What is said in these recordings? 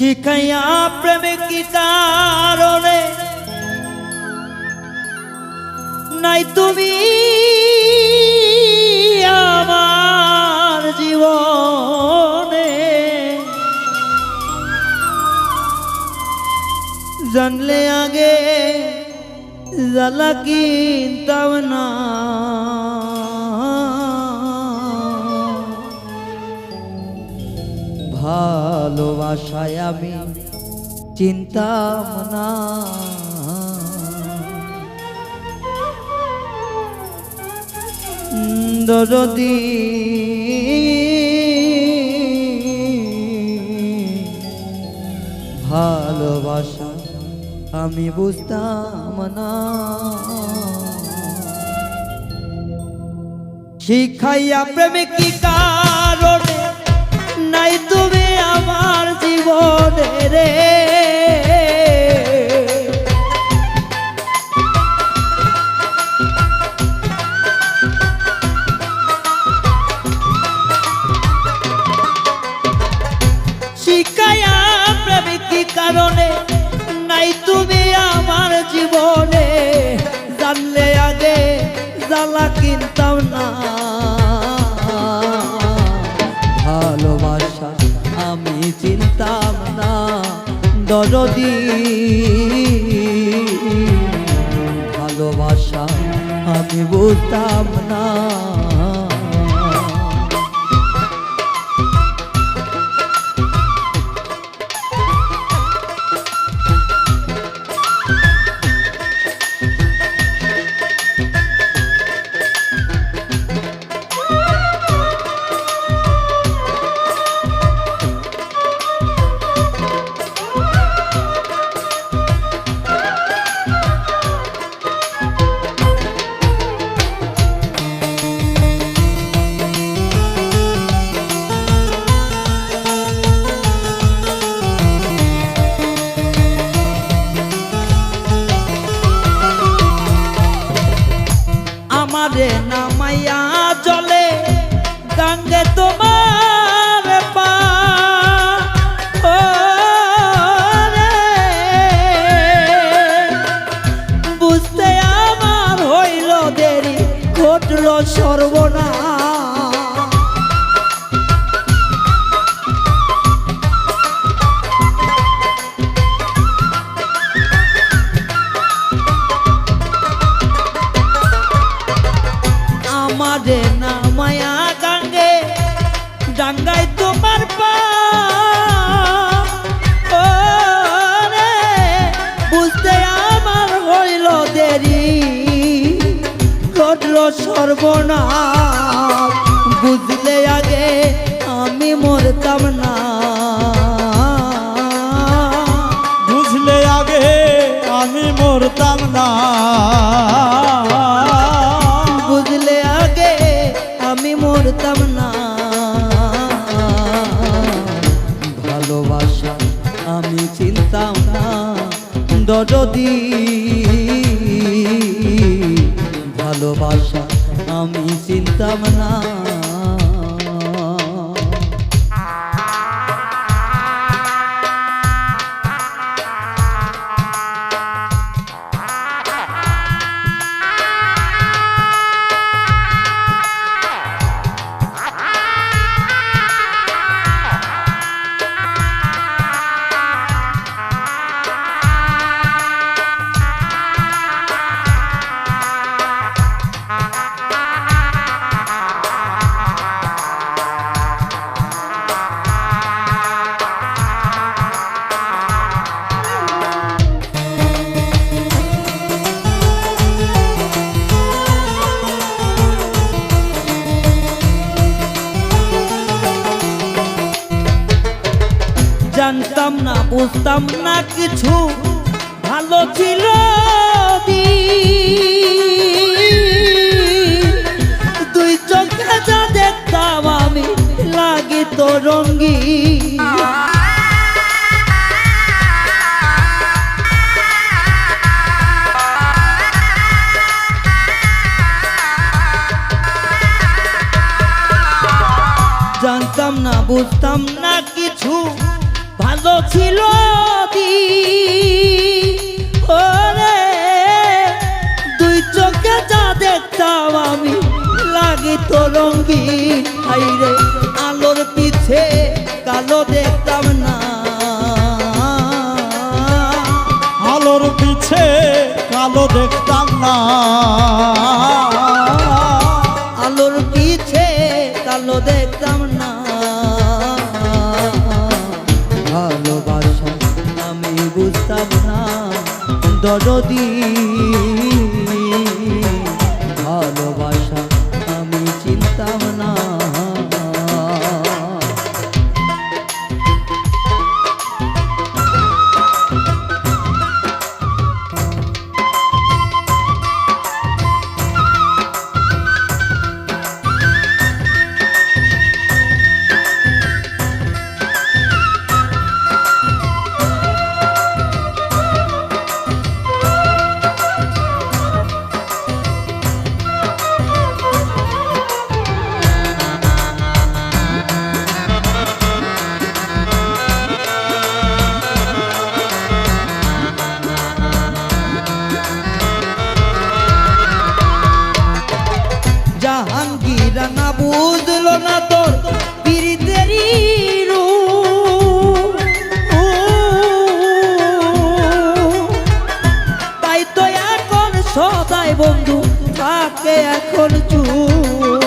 শিখাইয়া প্রেমে কি নাই তুমি আমার জীবনে। জানলে আগে জ্বালা কিনতাম না। ভালোবাসায় আমি চিন্তাম না। দরদি ভালোবাসা আমি বুঝতাম না। শিখাইয়া প্রেমে কি কারণে নাই তুমি আমার জীবনে রে। শিখাইয়া প্রেমে কারণে নাই তুমি জীবনে। জানলে আগে, জ্বালা কিনতাম না। দরদি ভালোবাসা আমি বুঝতাম সর্বনাশ। বুঝলে আগে আমি মরতাম না। বুঝলে আগে আমি মরতাম না। বুঝলে আগে আমি মরতাম না। ভালোবাসা আমি চিনতাম না। দরদি ভালোবাসা আমি চিনতাম না বুঝতাম না কিছু ভালো ছিল। দুই চোখে যা দেখতাম আমি লাগি তো রঙ্গি জানতাম না, বুঝতাম না কিছু ভালো ছিল দি দুই চোখে যা দেখতাম আমি, লাগি তো রঙ্গি আলোর পিছে কালো দেখতাম বুঝতাম না দরদি না তোর পীড়িতেরই। তাই তো এখন সদাই বন্ধু তাকে এখন চুপ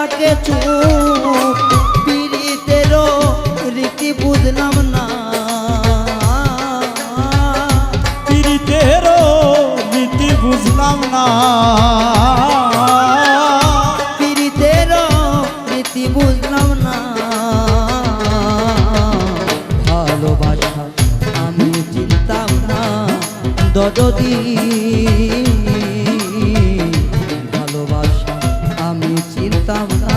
থাকে চুপ পীড়িতেরও রীতি বুঝলাম না। পীড়িতেরও নীতি বুঝলাম না। পীড়িতেরও রীতি বুঝলাম না। ভালোবাসা আমি চিনতাম না দরদি চিনতাম না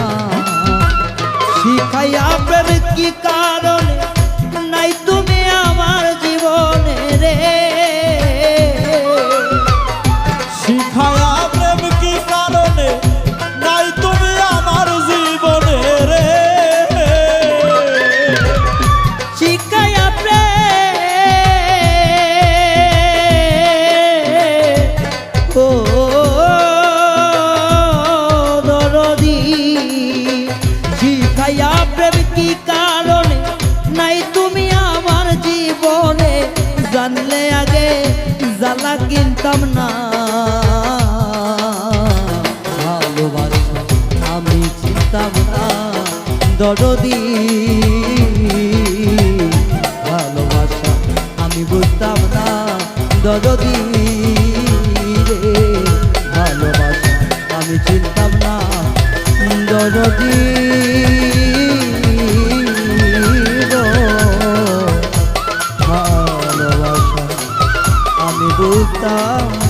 শিখাইয়া প্রেম কি জ্বালা কিনতাম না। ভালোবাসা আমি চিনতাম না। দরদি, ভালোবাসা আমি বুঝতাম না। দরদি রে, ভালোবাসা আমি চিনতাম না। দরদি ভালোবাসা আমি বুঝতাম